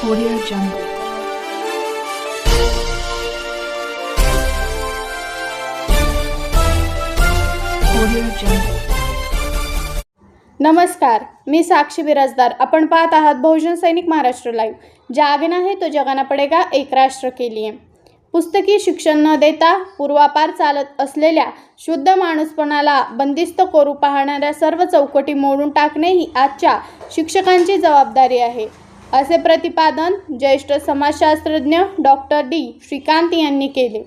Audio Jungle. Audio Jungle. नमस्कार मी साक्षी बिराजदार आपण पाहत आहात बहुजन सैनिक महाराष्ट्र लाईव्ह जागना है तो जगाना पडेगा एक राष्ट्र के लिए पुस्तकी शिक्षण न देता पूर्वापार चालत असलेल्या शुद्ध माणूसपणाला बंदिस्त करू पाहणाऱ्या सर्व चौकटी मोडून टाकणे ही आजच्या शिक्षकांची जबाबदारी आहे असे प्रतिपादन ज्येष्ठ समाजशास्त्रज्ञ डॉक्टर डी. श्रीकांत यांनी केले.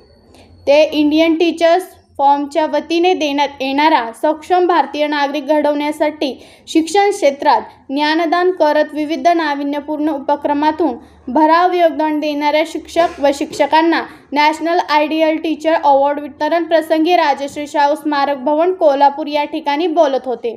ते इंडियन टीचर्स फॉर्मच्या वतीने देण्यात येणारा सक्षम भारतीय नागरिक घडवण्यासाठी शिक्षण क्षेत्रात ज्ञानदान करत विविध नाविन्यपूर्ण उपक्रमातून भराव योगदान देणाऱ्या शिक्षक व शिक्षकांना नॅशनल आयडियल टीचर अवॉर्ड वितरण प्रसंगी राजश्री शाहू स्मारक भवन कोल्हापूर या ठिकाणी बोलत होते.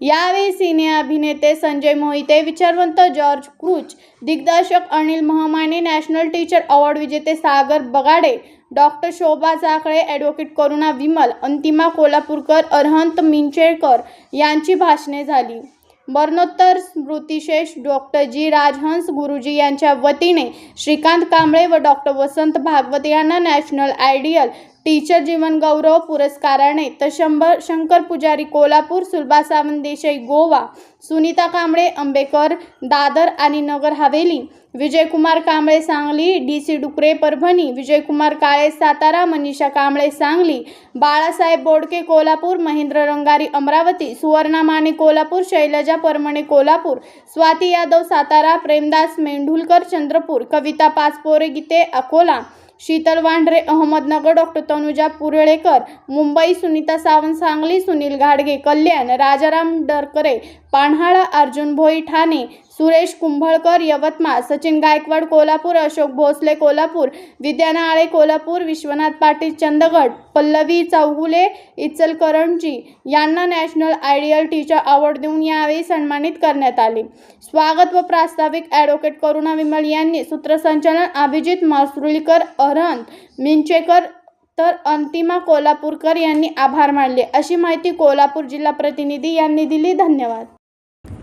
यावेळी सिने अभिनेते संजय मोहिते विचारवंत जॉर्ज क्रूच दिग्दर्शक Anil Mahmane national teacher award विजेते सागर बगाडे डॉक्टर शोभा जाखळे ॲडव्होकेट करुणा विमल अंतिमा कोल्हापूरकर अरहंत मिंचेळकर यांची भाषणे झाली. मरणोत्तर स्मृतिशेष डॉक्टर जी. राजहंस गुरुजी यांच्या वतीने श्रीकांत कांबळे व डॉक्टर वसंत भागवत यांना नॅशनल आयडियल टीचर जीवन गौरव पुरस्काराने तर शंभर शंकर पुजारी कोल्हापूर सुलभा सावंत देसाई गोवा सुनीता कांबळे आंबेकर दादर आणि Nagar Haveli Vijaykumar Kamble Sangli D C Dukare Parbhani Vijaykumar Kale Satara Manisha Kamble Sangli Balasaheb Bodke Kolhapur Mahendra Rangari Amravati Suvarna Mane Kolhapur Shailaja Parmane Kolhapur Swati Yadav Satara Premdas Mendhulkar Chandrapur Kavita Pachpore Gite Akola Sheetal Wandhare Ahmednagar doctor Tanuja Puralekar Mumbai Sunita Sawant Sangli Sunil घाडगे कल्याण राजाराम डरकरे पान्हाळा अर्जुन भोई ठाणे सुरेश कुंभळकर यवतमाळ सचिन गायकवाड कोल्हापूर अशोक भोसले कोल्हापूर विद्याना आळे कोल्हापूर विश्वनाथ पाटील चंदगड पल्लवी चौगुले इचलकरंजी यांना national ideal teacher award देऊन यावेळी सन्मानित करण्यात आले. स्वागत व प्रास्ताविक ॲडव्होकेट करुणा विमल यांनी सूत्रसंचालन अभिजित मासुर्लीकर अरहंत मिंचेकर तर अंतिमा कोल्हापूरकर यांनी आभार मानले. अशी माहिती कोल्हापूर जिल्हा प्रतिनिधी यांनी दिली. धन्यवाद.